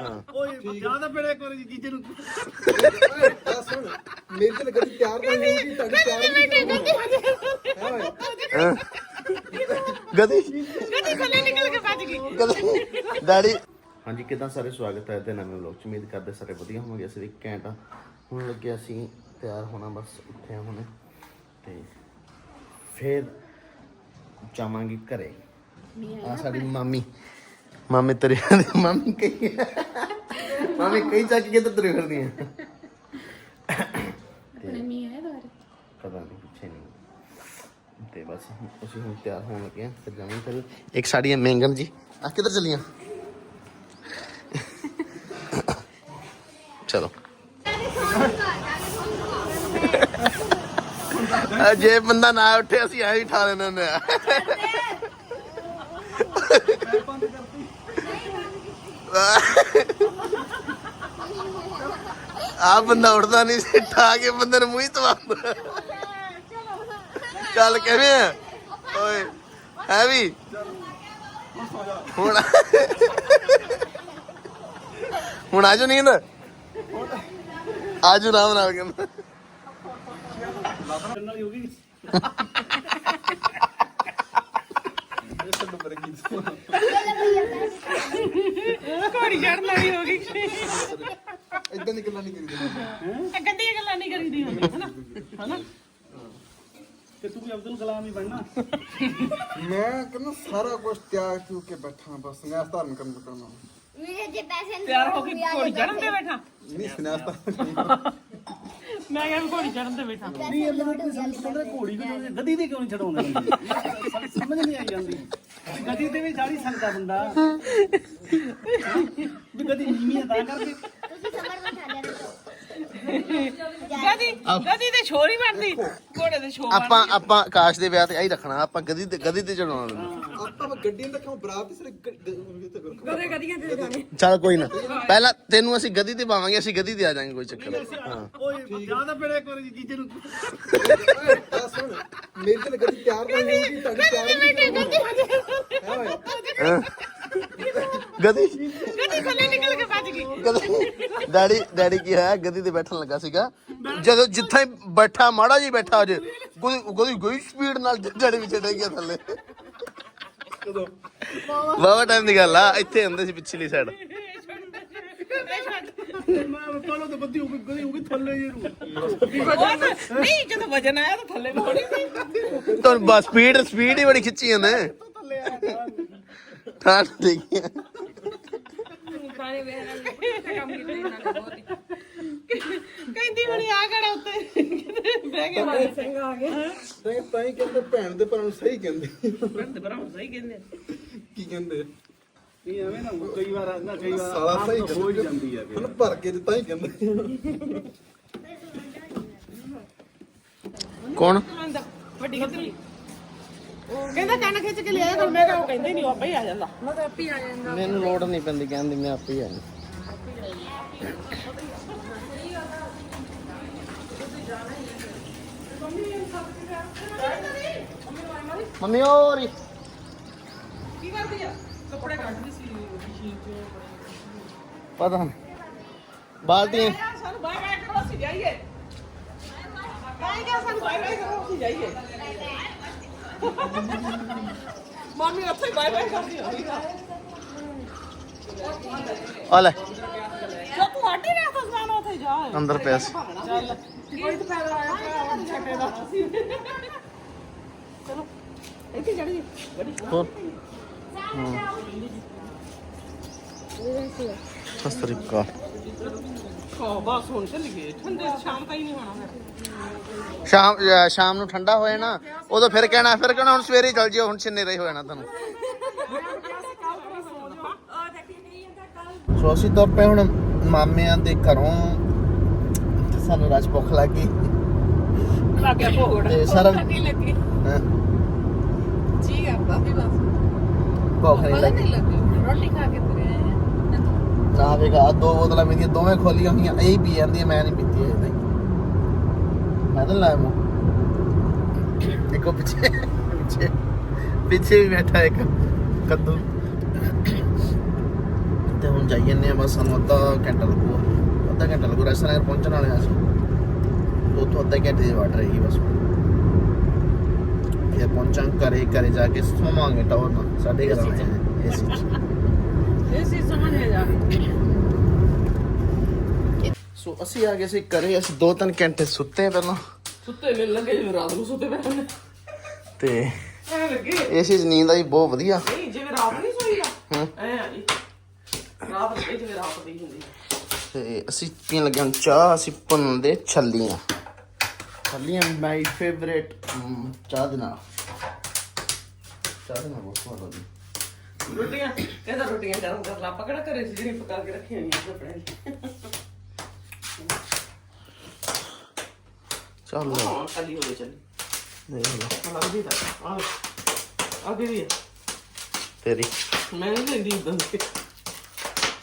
ਓਏ ਜ਼ਿਆਦਾ ਪੜੇ ਇੱਕ ਵਾਰੀ ਜੀਜੇ ਨੂੰ। ਆ ਸੁਣ ਮੇਰੀ ਤੇ ਕਦੀ ਤਿਆਰ ਤਾਂ ਨਹੀਂ। ਹੋਈ ਤੁਹਾਡੀ ਤਿਆਰ ਨਹੀਂ ਹਾਂ। ਗਦੀ? ਗੱਡੀ ਥੱਲੇ ਨਿਕਲ ਕੇ ਭੱਜ ਗਈ। ਗਦੀ? ਡੈਡੀ? ਹਾਂਜੀ ਕਿਦਾਂ ਸਾਰੇ ਸਵਾਗਤ ਹੈ ਤੇ ਨਵੇਂ ਵਲੌਗ ਚ? ਉਮੀਦ ਕਰਦੇ ਸਾਰੇ ਵਧੀਆ ਹੋਵਾਂਗੇ ਅਸੀਂ ਵੀ ਘੈਂਟ ਆ। ਹੁਣ ਲੱਗੇ ਅਸੀਂ ਤਿਆਰ ਹੋਣਾ ਬਸ ਉੱਠੇ ਆ ਹੁਣੇ। ਤੇ ਫਿਰ ਜਾਵਾਂਗੇ ਘਰੇ। ਆ ਸਾਡੀ ਮਾਮੀ। ਮਾਮੀ ਤੇਰੀ ਮਾਮੀ ਕਹੀ ਮਾਮੀ ਕਈ ਚੱਕ ਕੇ ਤੇ ਤੁਰੇ ਫਿਰਦੀ ਆ ਮੀ ਆਇਆ ਦੁਆਰੇ ਪਤਾ ਨਹੀਂ ਪਿੱਛੇ ਨਹੀਂ ਤੇ ਬਸ ਅਸੀਂ ਹੁਣ ਤਿਆਰ ਹੋਣ ਲੱਗੇ ਆ ਫਿਰ ਜਾਵਾਂਗੇ ਫਿਰ ਇੱਕ ਸਾਡੀ ਹੈ ਮੈਂਗਮ ਜੀ ਆ ਕਿੱਧਰ ਚੱਲੀਆਂ ਚਲੋ ਆ ਜੇ ਬੰਦਾ ਨਾ ਉੱਠੇ ਅਸੀਂ ਐਂ ਹੀ ਠਾ ਲੈਣੇ ਹੁੰਦੇ ਆ ਬੰਦਾ ਉੱਠਦਾ ਨਹੀਂ ਸੀ ਠਾ ਕੇ ਬੰਦੇ ਨੂੰ ਮੂੰਹ ਹੀ ਤਵਾਉਂਦਾ। ਚੱਲ ਕਿਵੇਂ ਆ? ਓਏ, ਹੈ ਵੀ? ਹੁਣ ਹੁਣ ਆਜੋ ਨੀਂਦ ਆਜੋ ਰਾਮ ਨਾਲ ਕਹਿੰਦਾ ਕਰਨ ਵਾਲੀ ਹੋ ਗਈ ਘੋੜੀ ਚੜਨ ਵਾਲੀ ਹੋ ਗਈ। ਇਦਾਂ ਦੀ ਗੱਲਾਂ ਨਹੀਂ ਕਰੀਦੀਆਂ ਗੰਦੀਆਂ ਗੱਲਾਂ ਨਹੀਂ ਕਰੀਦੀਆਂ ਹੁੰਦੀਆਂ ਹਨਾ? ਹਨਾ? ਤੇ ਤੂੰ ਵੀ ਅਬਦੁਲ ਕਲਾਮ ਹੀ ਬਣਨਾ। ਮੈਂ ਕਹਿੰਦਾ ਸਾਰਾ ਕੁਝ ਤਿਆਗ ਚੁੱਕ ਕੇ ਬੈਠਾ ਬਸ ਨਿਆਸ ਧਾਰਨ ਕਰਨ ਕਰਨਾ। ਮੇਰੇ ਜੇ ਪੈਸੇ ਨਹੀਂ ਤਿਆਰ ਹੋ ਕੇ ਘੋੜੀ ਚੜਨ ਤੇ ਬੈਠਾ। ਨਹੀਂ ਧਾਰਨ ਮੈਂ ਕਿਹਾ ਵੀ ਘੋੜੀ ਚੜਨ ਤੇ ਬੈਠਾ। ਨਹੀਂ ਇਹ ਮੈਨੂੰ ਸਮਝ ਕਹਿੰਦਾ ਘੋੜੀ ਕਿਉਂ ਨਹੀਂ ਗਦੀ ਤੇ ਕਿਉਂ ਨਹੀਂ ਚੜਾਉਂਦਾ ਬੰਦੇ ਸਮਝ ਨਹੀਂ ਆਈ ਜਾਂਦੀ। ਵੀ ਗਦੀ ਤੇ ਵੀ ਚੜੀ ਸਕਦਾ ਬੰਦਾ ਵੀ ਗਦੀ ਨੀਵੀਂ ਆ ਤਾਂ ਕਰਕੇ। ਤੁਸੀਂ ਸਮਰ ਬਿਠਾ ਲਿਆ ਦੱਸੋ ਗਦੀ ਗਦੀ ਤੇ ਛੋਰ ਹੀ ਬਣਦੀ। ਘੋੜੇ ਤੇ ਛੋਰ ਆਪਾਂ ਆਪਾਂ ਆਕਾਸ਼ ਦੇ ਵਿਆਹ ਤੇ ਆਹੀ ਰੱਖਣਾ ਆਪਾਂ ਗਦੀ ਤੇ ਗਦੀ ਤੇ ਚੜਾਉਣਾ ਆਪਾਂ ਗੱਡੀਆਂ ਦਾ ਕਿਉਂ ਬਰਾਤ ਸਿਰ ਗਦੇ ਗਦੀਆਂ ਤੇ ਜਾਣੇ ਚੱਲ ਕੋਈ ਨਾ। ਪਹਿਲਾਂ ਤੈਨੂੰ ਅਸੀਂ ਗਦੀ ਤੇ ਪਾਵਾਂਗੇ ਅਸੀਂ ਗਦੀ ਤੇ ਆ ਜਾਾਂਗੇ ਕੋਈ ਚੱਕਰ ਨਹੀਂ। ਹਾਂ। ਓਏ ਜ਼ਿਆਦਾ ਪੜੇ ਇੱਕ ਵਾਰੀ ਜੀਜੇ ਨੂੰ। ਆ ਸੁਣ ਮੇਰੀ ਤੇ ਤਿਆਰ ਤਾਂ ਨਹੀਂ ਹੋਈ ਤੁਹਾਡੀ ਹਾਂ। ਗਦੀ ਗੱਡੀ ਥੱਲੇ ਨਿਕਲ ਕੇ ਭੱਜ ਗਈ। ਗਦੀ ਡੈਡੀ ਡੈਡੀ ਕੀ ਹੋਇਆ? ਗਦੀ ਤੇ ਬੈਠਣ ਲੱਗਾ ਸੀਗਾ। ਜਦੋਂ ਜਿੱਥੇ ਹੀ ਬੈਠਾ ਮਾੜਾ ਜੀ ਬੈਠਾ ਅਜੇ। ਗੋਦੀ ਗੋਦੀ ਗਈ ਸਪੀਡ ਨਾਲ ਡੈਡੀ ਵੀ ਚੜੇ ਗਿਆ ਥੱਲੇ। ਬਾਬਾ ਟਾਈਮ ਦੀ ਗੱਲ ਆ। ਇੱਥੇ ਹੁੰਦੇ ਸੀ ਪਿਛਲੀ ਸਾਈਡ ਮੈਂ ਪਹਿਲਾਂ ਤਾਂ ਬੱਦੀ ਹੋ ਗਈ ਗਦੀ ਹੋ ਗਈ ਥੱਲੇ ਨਹੀਂ ਜਦੋਂ ਵਜਨ ਆਇਆ ਤਾਂ ਥੱਲੇ ਨੂੰ ਹੋਣੀ ਸੀ। ਤੁਹਾਨੂੰ ਬਸ ਸਪੀਡ ਸਪੀਡ ਹੀ ਬੜੀ ਖਿੱਚੀ ਜਾਂਦੇ ਠਾਣ ਦੇਖੀ ਪੁਰਾਣੇ ਵੇਖ ਕੰਮ ਕੀਤੇ ਇਹਨਾਂ ਨੇ ਬਹੁਤ ਹੀ। ਕਹਿੰਦੀ ਹੁਣੀ ਆ ਉੱਤੇ ਬਹਿ ਗਿਆ ਮਾਨ ਸਿੰਘ ਆ ਗਿਆ ਤਾਂ ਤਾਂ ਹੀ ਕਹਿੰਦੇ ਭੈਣ ਦੇ ਭਰਾ ਨੂੰ ਸਹੀ ਕਹਿੰਦੇ। ਬੰਦ ਬਰਾ ਸਹੀ ਕਹਿੰਦੇ ਕੀ ਕਹਿੰਦੇ? ਨਹੀਂ ਐਵੇਂ ਨਾ ਕਈ ਵਾਰ ਨਾ ਕਈ ਵਾਰ ਸਾਲਾ ਸਹੀ ਹੋ ਜਾਂਦੀ ਹੈ ਹੁਣ ਭਰ ਕੇ ਤੇ ਹੀ ਕਹਿੰਦੇ। ਕੌਣ? ਵੱਡੀ ਖਤਰੀ। ਉਹ ਕਹਿੰਦਾ ਕੰਨ ਖਿੱਚ ਕੇ ਲਿਆ ਕਰ ਮੈਂ ਕਿਹਾ ਉਹ ਕਹਿੰਦੇ ਨਹੀਂ ਉਹ ਆਪੇ ਹੀ ਆ ਜਾਂਦਾ। ਮੈਂ ਤਾਂ ਆਪੇ ਆ ਜਾਂਦਾ। ਮੈਨੂੰ ਲੋੜ ਨਹੀਂ ਪੈਂਦੀ ਕਹਿੰਦੀ ਮੈਂ ਆਪੇ ਹੀ ਆਣੀ ਮੰਮੀ ਹੋਰ ਕੀ ਕਰਦੀ ਆ? ਕੱਪੜੇ ਕੱਢਦੀ ਸੀ ਮਸ਼ੀਨ ਚੋਂ। ਪਤਾ ਨਹੀਂ ਬਾਲਟੀਆਂ। ਸਾਨੂੰ ਬਾਏ ਬਾਏ ਕਰੋ ਅਸੀਂ ਜਾਈਏ। ਬਾਏ ਕਿਹਾ ਸਾਨੂੰ ਬਾਏ ਬਾਏ ਕਰੋ ਅਸੀਂ ਜਾਈਏ। ਮੰਮੀ ਉੱਥੇ ਬਾਏ ਬਾਏ ਕਰਦੀ ਹੋਈ ਆ ਲੈ ਜੋ ਤੂੰ ਆਟੀ ਰਿਹਾ ਤਾਂ ਸਮਾਨ ਉੱਥੇ ਜਾ ਅੰਦਰ ਪਿਆ ਸੀ ਚੱਲ ਕੋਈ ਤਾਂ ਫਾਇਦਾ ਆਇਆ ਛੱਡੇ ਦਾ ਚਲੋ ਇੱਥੇ ਚੜ ਜੀ ਗੱਡੀ ਹੋਰ ਸਤਿ ਸ੍ਰੀ ਅਕਾਲ। ਹਾਂ ਬਸ ਹੁਣ ਚੱਲ ਗਏ ਠੰਡੇ ਸ਼ਾਮ ਤਾਈ ਨਹੀਂ ਹੋਣਾ ਫਿਰ ਸ਼ਾਮ ਅ, ਸ਼ਾਮ ਨੂੰ ਠੰਡਾ ਹੋਏ ਨਾ ਉਦੋਂ ਫਿਰ ਕਹਿਣਾ ਫਿਰ ਕਹਿਣਾ ਹੁਣ ਸਵੇਰੇ ਚੱਲ ਜਿਓ ਹੁਣ ਛਿੰਨੇ ਰਹੀ ਹੋ ਜਾਣਾ ਤੁਹਾਨੂੰ। ਸੋ ਅਸੀਂ ਤੁਰ ਪਏ ਹੁਣ ਮਾਮਿਆਂ ਦੇ ਘਰੋਂ ਤੇ ਸਾਨੂੰ ਰਾਜ ਭੁੱਖ ਲੱਗ ਗਈ। ਲੱਗ ਗਿਆ ਭੋਗੜ ਤੇ ਸਾਰਾ ਲੱਗੀ ਲੱਗੀ। ਹੈਂ, ਜੀ ਕਰਦਾ ਵੀ ਬਸ। ਭੁੱਖ ਨਹੀਂ ਨਹੀਂ ਲੱਗੀ। ਰੋਟੀ ਖਾ ਕੇ ਨਾ ਵੇਖਾ ਦੋ ਬੋਤਲਾਂ ਮੇਰੀਆਂ ਦੋਵੇਂ ਖੋਲੀਆਂ ਹੋਈਆਂ। ਇਹ ਪੀ ਜਾਂਦੀ ਮੈਂ ਨਹੀਂ ਪੀਤੀ ਅਜੇ ਤਾਈਂ ਮੈਂ ਤਾਂ ਲਾਇਆ ਮੂੰਹ। ਦੇਖੋ ਪਿੱਛੇ ਪਿੱਛੇ ਪਿੱਛੇ ਵੀ ਬੈਠਾ ਇੱਕ ਕੱਦੂ। ਤੇ ਹੁਣ ਜਾਈ ਜੰਨੇ ਆ ਬਸ ਸਾਨੂੰ ਅੱਧਾ ਘੰਟਾ ਲੱਗੂਗਾ। ਅੱਧਾ ਘੰਟਾ ਲੱਗੂ ਰੈਸਟੋਰੈਂਟ ਪਹੁੰਚਣ ਵਾਲੇ ਆ ਅਸੀਂ। ਉੱਥੋਂ ਅੱਧਾ ਘੰਟੇ ਦੀ ਵਾਟ ਰਹੇਗੀ ਬਸ। ਇਹ ਪਹੁੰਚਾਂ ਘਰੇ ਜਾ ਕੇ ਸੋਵਾਂਗੇ ਟਾਵਰ ਨਾਲ। ਸਾਡੇ ਘਰ ਆਏ ਇਹ ਆ ਸੋ ਅਸੀਂ ਆ ਗਏ ਸੀ ਘਰੇ ਅਸੀਂ ਦੋ ਤਿੰਨ ਘੰਟੇ ਸੁੱਤੇ ਪਹਿਲਾਂ। ਸੁੱਤੇ ਮਿਲ ਲੱਗੇ ਜਿਵੇਂ ਰਾਤ ਨੂੰ ਸੁੱਤੇ ਪਏ ਨੇ ਤੇ ਐ ਲੱਗੇ। ਏਸੀ ਚ ਨੀਂਦ ਆਈ ਬਹੁਤ ਵਧੀਆ। ਨਹੀਂ ਜਿਵੇਂ ਰਾਤ ਨਹੀਂ ਸੋਈ ਆ। ਐ ਆ ਜੀ। ਰਾਤ ਇਹ ਜਿਵੇਂ ਰਾਤ ਦੀ ਹੁੰਦੀ ਤੇ ਅਸੀਂ ਪੀਣ ਲੱਗੇ ਹਾਂ ਚਾਹ ਅਸੀਂ ਭੁੰਨਦੇ ਛੱਲੀਆਂ। ਛੱਲੀਆਂ ਮਾਈ ਫੇਵਰੇਟ ਚਾਹ ਦੇ ਨਾਲ। ਚਾਹ ਦੇ ਨਾਲ ਬਹੁਤ ਸਵਾਦ ਰੋਟੀਆਂ ਕਹਿੰਦਾ ਰੋਟੀਆਂ ਗਰਮ ਕਰ ਲਾ ਪਕੜਾ ਕਰੇ ਸੀ ਜਿਹੜੀ ਪਕਾ ਕੇ ਰੱਖੀਆਂ ਨਹੀਂ ਆਪਣੇ। ਲਈ ਚੱਲ। ਹਾਂ ਖਾਲੀ ਹੋ ਗਈ ਚੱਲ। ਦੇਖ ਲਓ ਲੱਗਦੀ ਤਾਂ ਆ ਆ। ਤੇਰੀ। ਮੈਂ ਨਹੀਂ ਲੈਂਦੀ ਉਦੋਂ ਦੀ।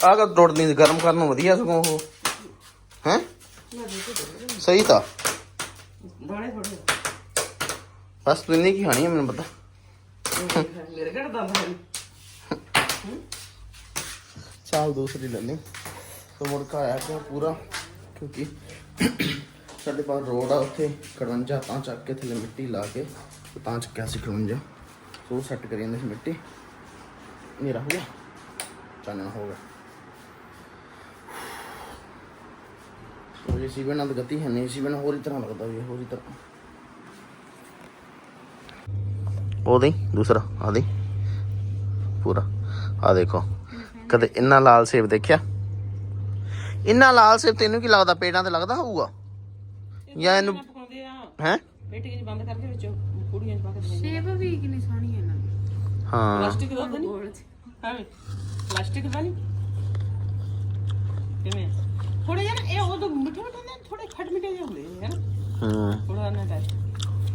ਆਹ ਕਾ ਰੋਟਨੀ ਗਰਮ ਕਰਨ ਨੂੰ ਵਧੀਆ ਸਗੋਂ ਉਹ। ਹੈ? ਸਹੀ ਤਾਂ। ਦਾਣੇ ਥੋੜੇ ਬਸ ਤੂੰ ਕੀ ਖਾਣੀ ਮੈਨੂੰ ਪਤਾ। ਮੇਰੇ ਘਰ ਦਾ ਹੈ ਚਾਲ ਦੂਸਰੀ ਲੈ ਲਈ ਸੋ ਮੁੜਕਾ ਆਇਆ ਪਿਆ ਪੂਰਾ ਕਿਉਂਕਿ ਸਾਡੇ ਪਾਸ ਰੋਡ ਆ ਉੱਥੇ 51 ਤਾਂ ਚੱਕ ਕੇ ਥੱਲੇ ਮਿੱਟੀ ਲਾ ਕੇ ਤਾਂ ਚੱਕਿਆ ਸੀ 51 ਸੋ ਸੈੱਟ ਕਰੀ ਜਾਂਦੇ ਸੀ ਮਿੱਟੀ ਮੇਰਾ ਹੋ ਗਿਆ ਚਾਨਣ ਹੋ ਗਿਆ ਉਹ ਜੀ ਸੀਵਨ ਨਾਲ ਗਤੀ ਹੈ ਨਹੀਂ ਸੀਵਨ ਹੋਰ ਹੀ ਤਰ੍ਹਾਂ ਲੱਗਦਾ ਵੀ ਹੋਰ ਹੀ ਤਰ੍ਹਾਂ ਉਹ ਦੂਸਰਾ ਆ ਪੂਰਾ ਆ ਦੇਖੋ। ਕਦੇ ਇੰਨਾ ਲਾਲ ਸੇਬ ਦੇਖਿਆ? ਇੰਨਾ ਲਾਲ ਸੇਬ ਤੈਨੂੰ ਕੀ ਲੱਗਦਾ? ਪੇੜਾਂ ਤੇ ਲੱਗਦਾ ਹੋਊਗਾ? ਜਾਂ ਇਹਨੂੰ ਪਕਾਉਂਦੇ ਆ। ਹੈ? ਪੇਟੀ ਚ ਬੰਦ ਕਰਕੇ ਵਿੱਚ ਕੁੜੀਆਂ ਚ ਪਾ ਕੇ ਸ਼ੇਪ ਵੀ ਕਿੰਨੀ ਸੋਹਣੀ ਹੈ ਇਹਨਾਂ ਦੀ। ਹਾਂ। ਪਲਾਸਟਿਕ ਦਾ ਤਾਂ ਨਹੀਂ ਹਾਂ ਪਲਾਸਟਿਕ ਦਾ ਨਹੀਂ ਕਿਵੇਂ ਥੋੜੇ ਜਿਹਾ ਨਾ ਇਹ ਉਹ ਤਾਂ ਮਿੱਠੇ ਮਿੱਠੇ ਨੇ ਥੋੜੇ ਖੱਟ ਮਿੱਠੇ ਜਿਹੇ ਹੁੰਦੇ ਨੇ ਹੈ। ਨਾ ਹੂੰ ਥੋੜਾ ਨਾ ਟੈਸਟ।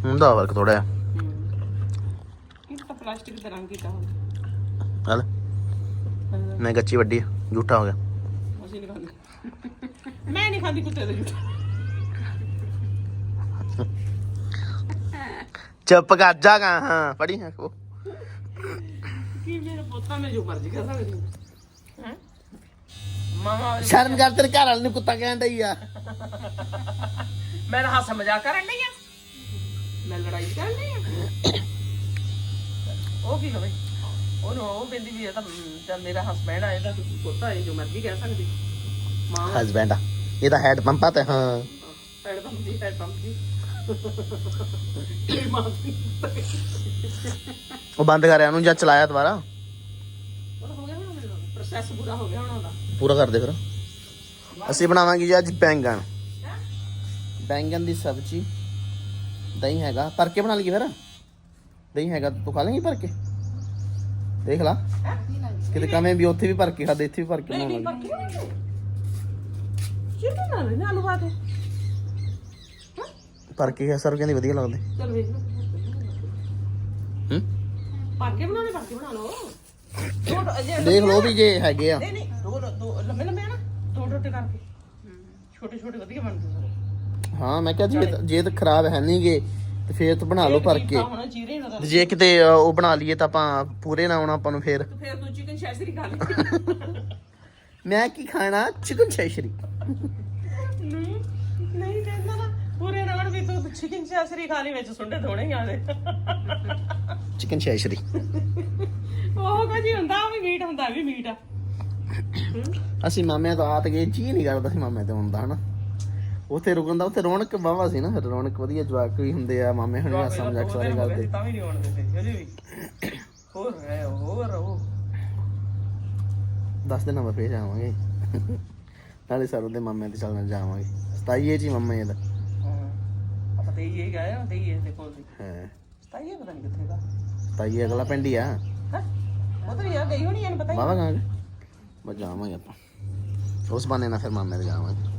ਹੁੰਦਾ ਫ਼ਰਕ ਥੋੜਾ ਇਹ ਤਾਂ ਪਲਾਸਟਿਕ ਦਾ ਰੰਗ ਕੀਤਾ ਹੁੰਦਾ। ਮੈਂ ਗੱਚੀ ਵੱਡੀ ਝੂਠਾ ਹੋ ਗਿਆ। ਅਸੀਂ ਨਹੀਂ ਖਾਂਦੇ। ਮੈਂ ਨਹੀਂ ਖਾਂਦੀ ਕੁੱਤੇ ਦਾ ਜੂਠਾ। ਚੁੱਪ ਕਰ ਜਾਗਾ ਹਾਂ ਪੜੀ ਹੈ ਉਹ। ਕੀ ਮੇਰੇ ਪੋਤਾ ਮੈਂ ਜੋ ਮਰਜ਼ੀ ਕਰ ਸਕਦੀ ਹੈ? ਮਾਮਾ ਸ਼ਰਮ ਕਰ ਤੇਰੇ ਘਰ ਵਾਲੇ ਨੂੰ ਕੁੱਤਾ ਕਹਿਣ ਡਈ ਆ। ਮੈਂ ਹਾਸਾ ਮਜ਼ਾਕ ਕਰਨ ਡਈ ਆ। ਮੈਂ ਲੜਾਈ ਕਰਨ ਡਈ ਆ। ਉਹ ਕੀ ਹੋਵੇ? ਉਹਨੂੰ ਉਹ ਕਹਿੰਦੀ ਵੀ ਇਹ ਤਾਂ ਜਦ ਮੇਰਾ ਹਸਬੈਂਡ ਆ ਇਹਦਾ ਪੋਤਾ ਹੈ ਜੋ ਮਰਜ਼ੀ ਕਹਿ ਸਕਦੀ। ਮਾਂ। ਹਸਬੈਂਡ ਆ। ਇਹਦਾ ਹੈਡ ਪੰਪਾ ਤੇ ਹਾਂ। ਪੈੜ ਪੰਪ ਦੀ ਪੈੜ ਪੰਪ ਦੀ। ਇਹ ਮਾਂ ਦੀ। ਉਹ ਬੰਦ ਕਰਿਆ ਉਹਨੂੰ ਜਾਂ ਚਲਾਇਆ ਦੁਬਾਰਾ? ਉਹ ਹੋ ਗਿਆ ਹੁਣ ਪ੍ਰੋਸੈਸ ਪੂਰਾ ਹੋ ਗਿਆ ਹੁਣ ਉਹਦਾ। ਪੂਰਾ ਕਰ ਦੇ ਫਿਰ। ਅਸੀਂ ਬਣਾਵਾਂਗੇ ਜੀ ਅੱਜ ਬੈਂਗਣ। ਬੈਂਗਣ ਦੀ ਸਬਜ਼ੀ। ਦਹੀਂ ਹੈਗਾ। ਭਰ ਕੇ ਬਣਾ ਲਈਏ ਫਿਰ? ਦਹੀਂ ਹੈਗਾ ਤੂੰ ਖਾ ਲੇਂਗੀ ਭਰ ਕੇ? ਦੇਖ ਲਾ। ਕਿਤੇ ਕਵੇਂ ਵੀ ਉੱਥੇ ਵੀ ਭਰ ਕੇ ਖਾਦੇ ਇੱਥੇ ਵੀ ਭਰ ਕੇ ਨਹੀਂ ਨਹੀਂ ਬਣਾਵਾਂਗੇ ਪੱਕੀ ਹੋਣੀ ਚਿੱਟੇ ਨਾਲ ਨਾ ਆਲੂ ਬਾਤੇ ਭਰ ਕੇ ਸਰ ਕਹਿੰਦੀ ਵਧੀਆ ਲੱਗਦੇ। ਚਲ ਵੇਖ ਲਓ। ਹੂੰ? ਪਾ ਕੇ ਬਣਾਉਣੇ ਪਾ ਕੇ ਬਣਾ ਲਓ। ਦੋ ਦੋ- ਜੇ ਦੇਖ ਲਓ ਵੀ ਜੇ ਹੈਗੇ ਆ। ਨਹੀਂ ਨਹੀਂ ਦੋ ਦੋ- ਦੋ ਲੰਮੇ ਲੰਮੇ ਆ ਨਾ। ਦੋ ਟੋਟੇ ਕਰਕੇ। ਛੋਟੇ ਛੋਟੇ ਵਧੀਆ ਬਣਦੇ ਸਾਰੇ। ਹਾਂ ਮੈਂ ਕਿਹਾ ਜੇ ਜੇ ਤਾਂ ਖਰਾਬ ਹੈ ਨਹੀਂਗੇ ਤੇ ਫੇਰ ਤਾਂ ਬਣਾ ਲਓ ਭਰ ਕੇ। ਤਾਂ ਹੁਣ ਜੇ ਕਿਤੇ ਅ, ਉਹ ਬਣਾ ਲਈਏ ਤਾਂ ਆਪਾਂ ਪੂਰੇ ਨਾ ਆਉਣਾ ਆਪਾਂ ਨੂੰ ਫੇਰ। ਤੇ ਫਿਰ ਤੂੰ ਚਿਕਨ ਸ਼ੈਸਰੀ ਖਾ ਲਈ ਮੈਂ ਕੀ ਖਾਣਾ? ਚਿਕਨ ਸ਼ੈਸ਼ਰੀ ਨਹੀਂ ਨਹੀਂ ਕਹਿੰਦਾ ਨਾ ਪੂਰੇ ਰਗੜ ਵੀ ਤੂੰ ਚਿਕਨ ਸ਼ੈਸਰੀ ਖਾ ਲਈ ਵਿੱਚ ਸੁੰਡੇ ਧੋਣੇ ਹੀ ਆਦੇ ਚਿਕਨ ਸ਼ੈਸ਼ਰੀ ਉਹ ਕਾਜੀ ਹੁੰਦਾ ਉਹ ਵੀ ਮੀਟ ਹੁੰਦਾ ਇਹ ਵੀ ਮੀਟ ਆ। ਅਸੀਂ ਮਾਮਿਆਂ ਤੋਂ ਆਤ ਗਏ ਜੀ ਨਹੀਂ ਕਰਦਾ ਸੀ ਮਾਮੇ ਤੇ ਹੁੰਦਾ ਹਨਾ? ਉੱਥੇ ਰੁਕਣ ਦਾ ਉੱਥੇ ਰੌਣਕ ਵਾਵਾ ਸੀ ਨਾ ਰੌਣਕ ਵਧੀਆ ਜਵਾਕ ਵੀ ਹੁੰਦੇ ਆ ਮਾਮੇ ਹਣੀ ਹਾਸਾ ਮਜ਼ਾਕ ਸਾਰੇ ਕਰਦੇ ਤਾਂ। ਵੀ ਨਹੀਂ ਆਉਣ ਦਿੰਦੇ ਹਜੇ ਵੀ। ਹੋਰ ਹੈ ਹੋਰ ਉਹ। ਦੱਸ ਦੇ ਨੰਬਰ ਫੇਰ ਆਵਾਂਗੇ। ਨਾਲੇ ਸਰ ਦੇ ਮਾਮੇ ਤੇ ਚੱਲਣਾ ਜਾਵਾਂਗੇ। 27 ਜੀ ਮਾਮਾ ਇਹਦਾ। ਹਾਂ। ਆਪਾਂ ਤੇ ਇਹ ਗਏ ਆ ਤੇ ਇਹ ਦੇ ਕੋਲ ਦੀ ਹੈ। ਸਤਾਈ ਪਤਾ ਨਹੀਂ ਕਿੱਥੇ ਦਾ। 27 ਅਗਲਾ ਪਿੰਡ ਹੀ ਆ। ਹੈ? ਉਧਰ ਹੀ ਆ ਗਈ ਹੋਣੀ ਇਹਨੂੰ ਪਤਾ ਹੀ ਬਾਵਾ ਗਾਂਗੇ। ਬਸ ਜਾਵਾਂਗੇ ਆਪਾਂ। ਉਸ ਬਾਨੇ ਨਾਲ ਫਿਰ ਮਾਮੇ ਦੇ ਜਾਵਾਂਗੇ।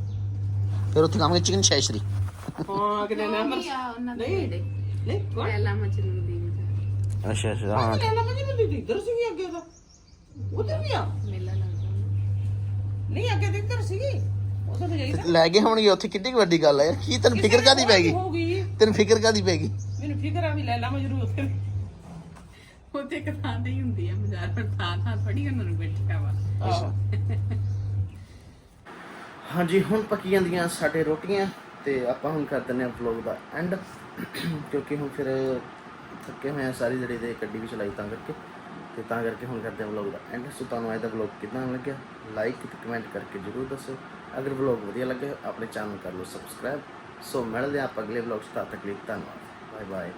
ਫਿਰ ਉੱਥੇ ਖਾਵਾਂਗੇ ਚਿਕਨ ਸ਼ੈਸ਼ਰੀ ਹਾਂ ਕਿਤੇ ਨਾ ਮਰ ਆ ਉਹਨਾਂ ਦੇ ਨਹੀਂ ਨਹੀਂ ਕੌਣ? ਪਹਿਲਾ ਮਚਲੂ ਦੀ ਅੱਛਾ ਅੱਛਾ ਹਾਂ ਕਹਿੰਦਾ ਮੈਂ ਨਹੀਂ ਦਿੱਤੀ ਇੱਧਰ ਸੀ ਅੱਗੇ ਦਾ ਉਧਰ ਵੀ ਆ। ਮੇਲਾ ਲੱਗਦਾ ਨਹੀਂ ਅੱਗੇ ਤੇ ਇੱਧਰ ਸੀਗੀ। ਉਧਰ ਤੇ ਜਾਈਦਾ ਲੈ ਗਏ ਹੋਣਗੇ ਉੱਥੇ ਕਿੱਡੀ ਕੁ ਵੱਡੀ ਗੱਲ ਹੈ ਯਾਰ। ਕੀ ਤੈਨੂੰ ਫਿਕਰ ਕਾਦੀ ਪੈ ਗਈ? ਤੈਨੂੰ ਫਿਕਰ ਕਾਦੀ ਪੈ ਗਈ? ਮੈਨੂੰ ਫਿਕਰ ਆ ਵੀ ਲੈ ਲਾ ਮਜਰੂ ਉੱਥੇ ਉੱਥੇ ਇੱਕ ਥਾਂ ਤੇ ਹੀ ਹੁੰਦੀ ਆ ਬਾਜ਼ਾਰ ਪਰ ਥਾਂ ਥਾਂ ਥੋੜੀ ਉਹਨਾਂ ਨੂੰ ਬੈਠਿਆ ਵਾ। ਹਾਂਜੀ, ਹੁਣ ਪੱਕੀ ਜਾਂਦੀਆਂ ਸਾਡੇ ਰੋਟੀਆਂ ਤੇ ਆਪਾਂ ਹੁਣ ਕਰ ਦਿੰਦੇ ਹਾਂ ਵਲੌਗ ਦਾ ਐਂਡ ਕਿਉਂਕਿ ਹੁਣ ਫਿਰ ਥੱਕੇ ਹੋਏ ਆ ਸਾਰੀ ਜੜੀ ਦੇ ਗੱਡੀ ਵੀ ਚਲਾਈ ਤਾਂ ਕਰਕੇ। ਤੇ ਤਾਂ ਕਰਕੇ ਹੁਣ ਕਰਦੇ ਹਾਂ ਵਲੌਗ ਦਾ ਐਂਡ ਸੋ ਤੁਹਾਨੂੰ ਅੱਜ ਦਾ ਵਲੌਗ ਕਿਦਾਂ ਲੱਗਿਆ? ਲਾਈਕ ਤੇ ਕਮੈਂਟ ਕਰਕੇ ਜਰੂਰ ਦੱਸੋ ਅਗਰ ਵਲੌਗ ਵਧੀਆ ਲੱਗੇ ਆਪਣੇ ਚੈਨਲ ਕਰ ਲਓ ਸਬਸਕ੍ਰਾਈਬ ਸੋ ਮਿਲਦੇ ਹਾਂ ਆਪਾਂ ਅਗਲੇ ਵਲੌਗ 'ਚ, ਤਦ ਤੱਕ ਲਈ ਧੰਨਵਾਦ। Bye bye